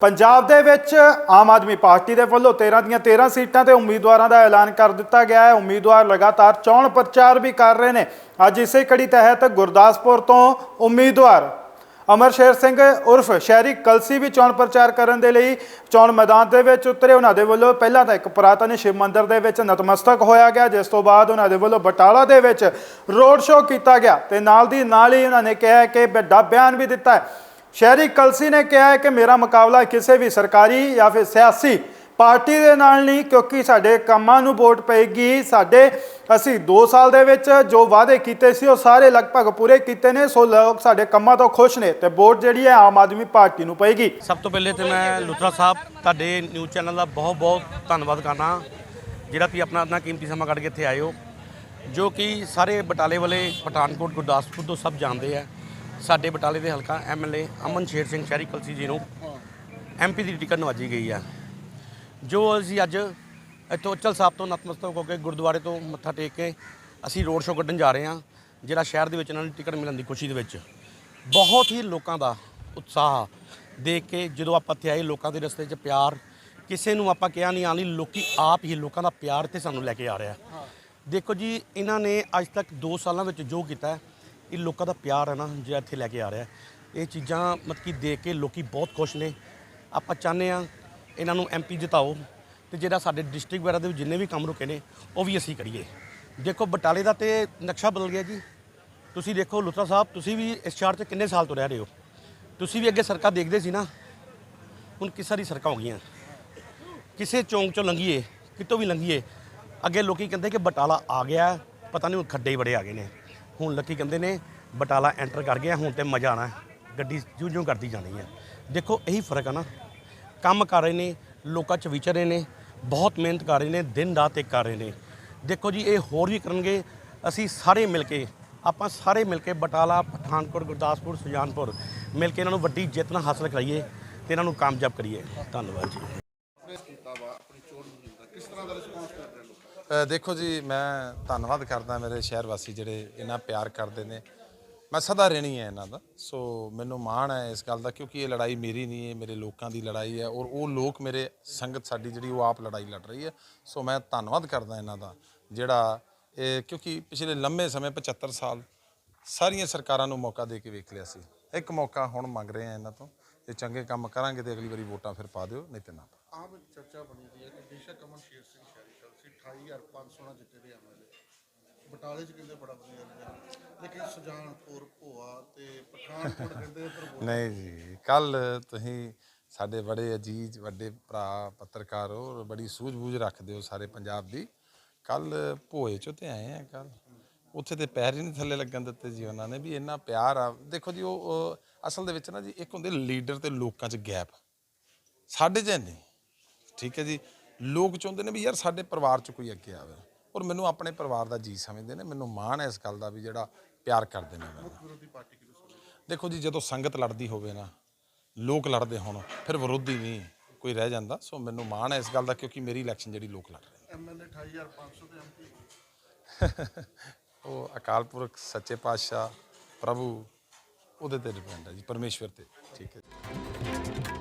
ਪੰਜਾਬ ਦੇ ਵਿੱਚ ਆਮ ਆਦਮੀ ਪਾਰਟੀ ਦੇ ਵੱਲੋਂ 13 ਦੀਆਂ 13 ਸੀਟਾਂ ਤੇ ਉਮੀਦਵਾਰਾਂ ਦਾ ਐਲਾਨ ਕਰ ਦਿੱਤਾ ਗਿਆ ਹੈ। ਉਮੀਦਵਾਰ ਲਗਾਤਾਰ ਚੋਣ ਪ੍ਰਚਾਰ ਵੀ ਕਰ ਰਹੇ ਨੇ। ਅੱਜ ਇਸੇ ਕੜੀ ਤਹਿਤ ਗੁਰਦਾਸਪੁਰ ਤੋਂ ਉਮੀਦਵਾਰ ਅਮਰ ਸ਼ੇਰ ਸਿੰਘ ਉਰਫ ਸ਼ਹਿਰੀ ਕਲਸੀ ਵੀ ਚੋਣ ਪ੍ਰਚਾਰ ਕਰਨ ਦੇ ਲਈ ਚੋਣ ਮੈਦਾਨ ਦੇ ਵਿੱਚ ਉਤਰੇ। ਉਹਨਾਂ ਦੇ ਵੱਲੋਂ ਪਹਿਲਾਂ ਤਾਂ ਇੱਕ ਪੁਰਾਤਨ ਸ਼ਿਵ ਮੰਦਿਰ ਦੇ ਵਿੱਚ ਨਤਮਸਤਕ ਹੋਇਆ ਗਿਆ, ਜਿਸ ਤੋਂ ਬਾਅਦ ਉਹਨਾਂ ਦੇ ਵੱਲੋਂ ਬਟਾਲਾ ਦੇ ਵਿੱਚ ਰੋਡ ਸ਼ੋਅ ਕੀਤਾ ਗਿਆ ਤੇ ਨਾਲ ਦੀ ਨਾਲ ਹੀ ਉਹਨਾਂ ਨੇ ਕਿਹਾ ਕਿ ਵੱਡਾ ਬਿਆਨ ਵੀ ਦਿੱਤਾ ਹੈ। ਸ਼ਹਿਰੀ ਕਲਸੀ ਨੇ ਕਿਹਾ ਹੈ ਕਿ ਮੇਰਾ ਮੁਕਾਬਲਾ ਕਿਸੇ ਵੀ ਸਰਕਾਰੀ ਜਾਂ ਫਿਰ ਸਿਆਸੀ ਪਾਰਟੀ ਦੇ ਨਾਲ ਨਹੀਂ, ਕਿਉਂਕਿ ਸਾਡੇ ਕੰਮਾਂ ਨੂੰ ਵੋਟ ਪਏਗੀ। ਸਾਡੇ, ਅਸੀਂ 2 ਸਾਲ ਦੇ ਵਿੱਚ ਜੋ ਵਾਅਦੇ ਕੀਤੇ ਸੀ, ਉਹ ਸਾਰੇ ਲਗਭਗ ਪੂਰੇ ਕੀਤੇ ਨੇ, ਸੋ ਲੋਕ ਸਾਡੇ ਕੰਮਾਂ ਤੋਂ ਖੁਸ਼ ਨੇ ਤੇ ਵੋਟ ਜਿਹੜੀ ਹੈ ਆਮ ਆਦਮੀ ਪਾਰਟੀ ਨੂੰ ਪਏਗੀ। ਸਭ ਤੋਂ ਪਹਿਲੇ ਤੇ ਮੈਂ ਲੁਥਰਾ ਸਾਹਿਬ, ਤੁਹਾਡੇ ਨਿਊਜ਼ ਚੈਨਲ ਦਾ ਬਹੁਤ ਬਹੁਤ ਧੰਨਵਾਦ ਕਰਨਾ ਜਿਹੜਾ ਤੁਸੀਂ ਆਪਣਾ ਆਪਣਾ ਕੀਮਤੀ ਸਮਾਂ ਕੱਢ ਕੇ ਇੱਥੇ ਆਏ ਹੋ, ਜੋ ਕਿ ਸਾਰੇ ਬਟਾਲੇ ਵਾਲੇ ਪਠਾਨਕੋਟ, ਗੁਰਦਾਸਪੁਰ ਤੋਂ ਸਭ ਜਾਣਦੇ ਆ। ਸਾਡੇ ਬਟਾਲੇ ਦੇ ਹਲਕਾ ਐਮਐਲਏ ਅਮਨ ਸ਼ੇਰ ਸਿੰਘ ਸ਼ਹਿਰੀ ਕਲਸੀ ਜੀ ਨੂੰ ਐਮਪੀ ਦੀ ਟਿਕਟ ਨਵਾਜੀ ਗਈ ਆ। ਜੋ ਅਸੀਂ ਅੱਜ ਇੱਥੋਂ ਅਚਲ ਸਾਹਿਬ ਤੋਂ ਨਤਮਸਤਕ ਹੋ ਕੇ ਗੁਰਦੁਆਰੇ ਤੋਂ ਮੱਥਾ ਟੇਕ ਕੇ ਅਸੀਂ ਰੋਡ ਸ਼ੋਅ ਕੱਢਣ ਜਾ ਰਹੇ ਹਾਂ ਜਿਹੜਾ ਸ਼ਹਿਰ ਦੇ ਵਿੱਚ ਇਹਨਾਂ ਨੂੰ ਟਿਕਟ ਮਿਲਣ ਦੀ ਖੁਸ਼ੀ ਦੇ ਵਿੱਚ। ਬਹੁਤ ਹੀ ਲੋਕਾਂ ਦਾ ਉਤਸ਼ਾਹ ਦੇਖ ਕੇ ਜਦੋਂ ਆਪਾਂ ਇੱਥੇ ਆਏ ਲੋਕਾਂ ਦੇ ਰਸਤੇ 'ਚ ਪਿਆਰ ਕਿਸੇ ਨੂੰ ਆਪਾਂ ਕਿਹਾ ਨਹੀਂ ਆਲੀ ਲੋਕੀ ਆਪ ਹੀ ਲੋਕਾਂ ਦਾ ਪਿਆਰ ਤੇ ਸਾਨੂੰ ਲੈ ਕੇ ਆ ਰਿਹਾ। ਦੇਖੋ ਜੀ ਇਹਨਾਂ ਨੇ ਅੱਜ ਤੱਕ 2 ਸਾਲਾਂ ਵਿੱਚ ਜੋ ਕੀਤਾ ਹੈ, ਇਹ ਲੋਕਾਂ ਦਾ ਪਿਆਰ ਹੈ ਨਾ ਜਿਹੜਾ ਇੱਥੇ ਲੈ ਕੇ ਆ ਰਿਹਾ ਇਹ ਚੀਜ਼ਾਂ ਮਤਲਬ ਕਿ ਦੇਖ ਕੇ ਲੋਕੀ ਬਹੁਤ ਖੁਸ਼ ਨੇ। ਆਪਾਂ ਚਾਹੁੰਦੇ ਆ ਇਹਨਾਂ ਨੂੰ ਐਮਪੀ ਜਿਤਾਓ ਤੇ ਜਿਹੜਾ ਸਾਡੇ ਡਿਸਟ੍ਰਿਕਟ ਵਗੈਰਾ ਦੇ ਵਿੱਚ ਜਿੰਨੇ ਵੀ ਕੰਮ ਰੁਕੇ ਨੇ, ਉਹ ਵੀ ਅਸੀਂ ਕਰੀਏ। ਦੇਖੋ, ਬਟਾਲੇ ਦਾ ਤੇ ਨਕਸ਼ਾ ਬਦਲ ਗਿਆ ਜੀ। ਤੁਸੀਂ ਦੇਖੋ ਲੁਤਰਾ ਸਾਹਿਬ, ਤੁਸੀਂ ਵੀ ਇਸ ਸ਼ਹਿਰ 'ਚ ਕਿੰਨੇ ਸਾਲ ਤੋਂ ਰਹਿ ਰਹੇ ਹੋ? ਤੁਸੀਂ ਵੀ ਅੱਗੇ ਸੜਕਾਂ ਦੇਖਦੇ ਸੀ ਨਾ? ਹੁਣ ਕਿਸ ਸਾਰੀ ਸੜਕਾਂ ਹੋ ਗਈਆਂ? ਕਿਸੇ ਚੌਂਕ ਚੋਂ ਲੰਘੀਏ, ਕਿਤੋਂ ਵੀ ਲੰਘੀਏ, ਅੱਗੇ ਲੋਕੀ ਕਹਿੰਦੇ ਕਿ ਬਟਾਲਾ ਆ ਗਿਆ, ਪਤਾ ਨਹੀਂ ਹੁਣ ਖੱਡੇ ਹੀ ਬੜੇ ਆ ਗਏ ਨੇ। ਹੁਣ ਲੱਕੀ ਕਹਿੰਦੇ ਨੇ ਬਟਾਲਾ ਐਂਟਰ ਕਰ ਗਿਆ ਹੁਣ ਤੇ ਮਜ਼ਾ ਆਣਾ ਗੱਡੀ ਜੂ ਜੂ ਕਰਦੀ ਜਾਣੀ ਹੈ। ਦੇਖੋ ਇਹੀ ਫ਼ਰਕ ਹੈ ਨਾ। ਕੰਮ ਕਰ ਰਹੇ ਨੇ ਲੋਕਾਂ 'ਚ ਵਿਚਰ ਰਹੇ ਨੇ ਬਹੁਤ ਮਿਹਨਤ ਕਰ ਰਹੇ ਨੇ ਦਿਨ ਰਾਤ ਇੱਕ ਕਰ ਰਹੇ ਨੇ। ਦੇਖੋ ਜੀ ਇਹ ਹੋਰ ਵੀ ਕਰਨਗੇ। ਅਸੀਂ ਸਾਰੇ ਮਿਲ ਕੇ ਆਪਾਂ ਸਾਰੇ ਮਿਲ ਕੇ ਬਟਾਲਾ ਪਠਾਨਕੋਟ ਗੁਰਦਾਸਪੁਰ ਸੁਜਾਨਪੁਰ ਮਿਲ ਕੇ ਇਹਨਾਂ ਨੂੰ ਵੱਡੀ ਜਿੱਤ ਨਾਲ ਹਾਸਲ ਕਰਾਈਏ ਤੇ ਇਹਨਾਂ ਨੂੰ ਕਾਮਯਾਬ ਕਰੀਏ। ਧੰਨਵਾਦ ਜੀ। ਅ, ਦੇਖੋ ਜੀ, ਮੈਂ ਧੰਨਵਾਦ ਕਰਦਾ ਮੇਰੇ ਸ਼ਹਿਰ ਵਾਸੀ ਜਿਹੜੇ ਇੰਨਾ ਪਿਆਰ ਕਰਦੇ ਨੇ। ਮੈਂ ਸਦਾ ਰਹਿਣੀ ਹੈ ਇਹਨਾਂ ਦਾ। ਸੋ ਮੈਨੂੰ ਮਾਣ ਹੈ ਇਸ ਗੱਲ ਦਾ ਕਿਉਂਕਿ ਇਹ ਲੜਾਈ ਮੇਰੀ ਨਹੀਂ ਹੈ ਮੇਰੇ ਲੋਕਾਂ ਦੀ ਲੜਾਈ ਹੈ ਔਰ ਉਹ ਲੋਕ ਮੇਰੇ ਸੰਗਤ ਸਾਡੀ ਜਿਹੜੀ ਉਹ ਆਪ ਲੜਾਈ ਲੜ ਰਹੀ ਹੈ। ਸੋ ਮੈਂ ਧੰਨਵਾਦ ਕਰਦਾ ਇਹਨਾਂ ਦਾ ਜਿਹੜਾ ਇਹ ਕਿਉਂਕਿ ਪਿਛਲੇ ਲੰਮੇ ਸਮੇਂ 75 ਸਾਲ ਸਾਰੀਆਂ ਸਰਕਾਰਾਂ ਨੂੰ ਮੌਕਾ ਦੇ ਕੇ ਵੇਖ ਲਿਆ ਸੀ। ਇੱਕ ਮੌਕਾ ਹੁਣ ਮੰਗ ਰਹੇ ਆ ਇਹਨਾਂ ਤੋਂ ਜੇ ਚੰਗੇ ਕੰਮ ਕਰਾਂਗੇ ਤੇ ਅਗਲੀ ਵਾਰੀ ਵੋਟਾਂ ਫਿਰ ਪਾ ਦਿਓ, ਨਹੀਂ ਤੇ ਨਾ ਆਮ ਇੱਕ ਚਰਚਾ ਬਣੀ ਦੀ ਹੈ ਕਿ ਬੇਸ਼ੱਕ ਅਮਨ ਸਿੰਘ ਸ਼ਹਿਰੀ ਕਲਸੀ 28500 ਜਿੱਤੇ ਦੇ। ਐਮਐਲਏ ਬਟਾਲੇ ਚ ਕਹਿੰਦੇ ਬੜਾ ਵਧੀਆ ਰਿਹਾ ਲੇਕਿਨ ਸੁਜਾਨਪੁਰ, ਭੋਆ ਤੇ ਪਠਾਨਕੋਟ ਕਹਿੰਦੇ ਪਰ ਨਹੀਂ ਜੀ ਕੱਲ ਤੁਸੀਂ ਸਾਡੇ ਬੜੇ ਅਜੀਜ਼ ਵੱਡੇ ਭਰਾ, ਪੱਤਰਕਾਰ ਹੋ, ਬੜੀ ਸੂਝ-ਬੂਝ ਰੱਖਦੇ ਹੋ ਸਾਰੇ ਪੰਜਾਬ ਦੀ। ਕੱਲ ਭੋਏ ਚੋਂ ਤੇ ਆਏ ਆ ਕੱਲ ਉੱਥੇ ਤੇ ਪੈਰ ਹੀ ਨਹੀਂ ਥੱਲੇ ਲੱਗਣ ਦਿੱਤੇ ਜੀ ਉਹਨਾਂ ਨੇ ਵੀ ਇੰਨਾ ਪਿਆਰ ਆ। ਦੇਖੋ ਜੀ, ਉਹ ਉਹ ਅਸਲ ਦੇ ਵਿੱਚ ਨਾ ਜੀ, ਇੱਕ ਹੁੰਦੇ ਲੀਡਰ ਤੇ ਲੋਕਾਂ 'ਚ ਗੈਪ। ਸਾਡੇ 'ਚ ਨਹੀਂ। ਠੀਕ ਹੈ ਜੀ। ਲੋਕ ਚਾਹੁੰਦੇ ਨੇ ਵੀ ਯਾਰ ਸਾਡੇ ਪਰਿਵਾਰ 'ਚ ਕੋਈ ਅੱਗੇ ਆਵੇ ਔਰ ਮੈਨੂੰ ਆਪਣੇ ਪਰਿਵਾਰ ਦਾ ਜੀ ਸਮਝਦੇ ਨੇ ਮੈਨੂੰ ਮਾਣ ਹੈ ਇਸ ਗੱਲ ਦਾ ਵੀ ਜਿਹੜਾ ਪਿਆਰ ਕਰਦੇ ਨੇ ਮੈਨੂੰ। ਦੇਖੋ ਜੀ ਜਦੋਂ ਸੰਗਤ ਲੜਦੀ ਹੋਵੇ ਨਾ ਲੋਕ ਲੜਦੇ ਹੋਣ ਫਿਰ ਵਿਰੋਧੀ ਨਹੀਂ ਕੋਈ ਰਹਿ ਜਾਂਦਾ। ਸੋ ਮੈਨੂੰ ਮਾਣ ਹੈ ਇਸ ਗੱਲ ਦਾ ਕਿਉਂਕਿ ਮੇਰੀ ਇਲੈਕਸ਼ਨ ਜਿਹੜੀ ਲੋਕ ਲੜ ਰਹੇ ਐਮਐਲਏ 28500 ਤੇ ਐਮਪੀ ਨੇ ਉਹ ਅਕਾਲ ਪੁਰਖ ਸੱਚੇ ਪਾਤਸ਼ਾਹ ਪ੍ਰਭੂ ਉਹਦੇ ਤੇ ਡਿਪੈਂਡ ਹੈ ਜੀ ਪਰਮੇਸ਼ਵਰ ਤੇ ਠੀਕ ਹੈ ਜੀ।